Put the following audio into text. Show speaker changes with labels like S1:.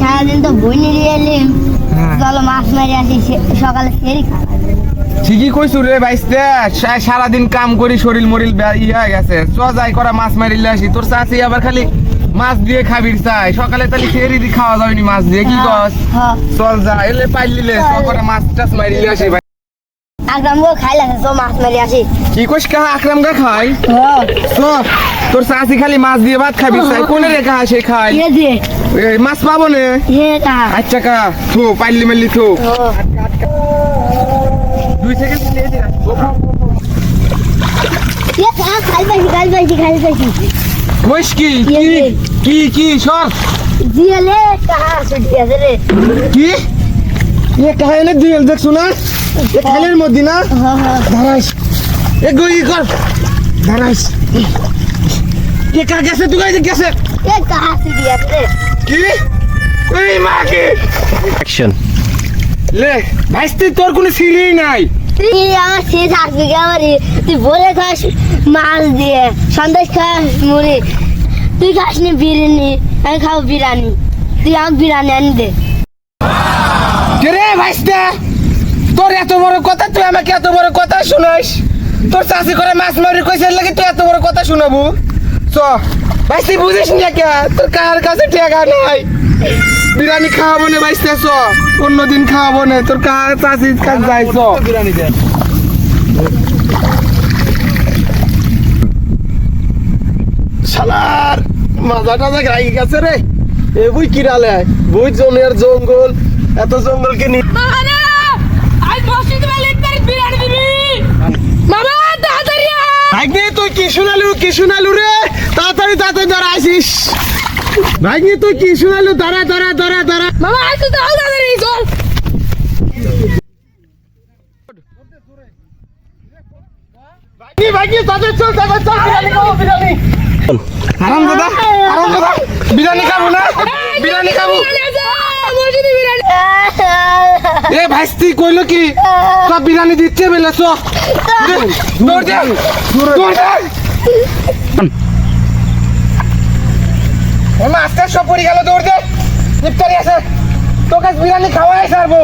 S1: সারাদিন তো বই নিয়ে এলিম
S2: হ্যাঁ।
S1: চলো মাছ মারি আসি সকালে ফেরি
S2: ঠিকই কইছু রে বাইসতে সারাদিন কাম করি শরীর মরিল ইয়া হয়ে গেছে। চ যাই করা মাছ মারিলে আসি। তোর চাচি আবার খালি মাছ দিয়ে খাবির চাই। সকালে তাহলে ফেরি খাওয়া যায়নি মাছ দিয়ে কি কস?
S1: হ্যাঁ।
S2: চল যা এলে পাইলিলে চ করে মাছ টাছ মারিলে আসি
S1: আকরাম গো খাইলে তো মাছ মারি আসি।
S2: কি কইস কা আকরাম গা খাই?
S1: হ্যাঁ।
S2: তোর খালি মাছ দিয়ে ভাত খাবি চাই। কোনে রে খা সে খাই
S1: দিয়ে
S2: মাছ পাবো নে?
S1: কা
S2: আচ্ছা কা থো পাইলি থো।
S1: ও।
S2: দুই সেকেন্ড দিয়ে দে
S1: কা খাই পাইছি খাই খাই পাইছি।
S2: কইস কি? কি। কি? কি সর
S1: জিয়ালে কাহা ছুটি আছে রে।
S2: কি? এ কাহিনী দুই দেখছ না? এ খালের মধ্যে না?
S1: হ্যাঁ হ্যাঁ।
S2: দাঁড়াইস। এ গই কর। দাঁড়াইস। কে কা গেছে? তুই গাইতে গেছে?
S1: এ আছে রে।
S2: কি? এই মা কি?
S3: অ্যাকশন
S2: লে ভাইস্তি তোর কোনো সিলি নাই।
S1: তুই আমার আট বিঘা মারি তুই বলে খাস মাছ দিয়ে। সন্দেশ খাস মুড়ি। তুই খাস নি বিরিয়ানি আমি খাব বিরিয়ানি। তুই আমার বিরিয়ানি আনি দে।
S2: কে রে ভাইস্তা, তোর এত বড় কথা, তুই আমাকে এত বড় কথা শুনাইস? তোর চাষি করে মাছ মারি কইছে লাগে তুই এত বড় কথা শুনাবো? চ, ভাইস্তি, বুঝিস না কে তোর কার কাছে ঠেকা নাই? বিরিয়ানি খাওয়াবো না ভাইস্তা, চ। অন্যদিন খাওয়াবো না। তোর কার চাষি কাছে যাই, চ।
S3: বিরিয়ানি দে
S4: শালার মাথা টাথা গাই গেছে রে। এ বুই কিরালে, বুই জনের জঙ্গল। এত জঙ্গল কে বিরিয়ানি আসিস।
S5: চল।
S4: খাব
S2: দাদা না? বিরিয়ানি খাব। এ ভাইস্তি কইল কি? তো বিরিয়ানি দিচ্ছে বেলে চ। দৌড় দে। দৌড়। দে। এ আস্তে সব পড়ে গেল দৌড় দে। ইফতারি আছে। তোকে বিরিয়ানি খাওয়াই সারবো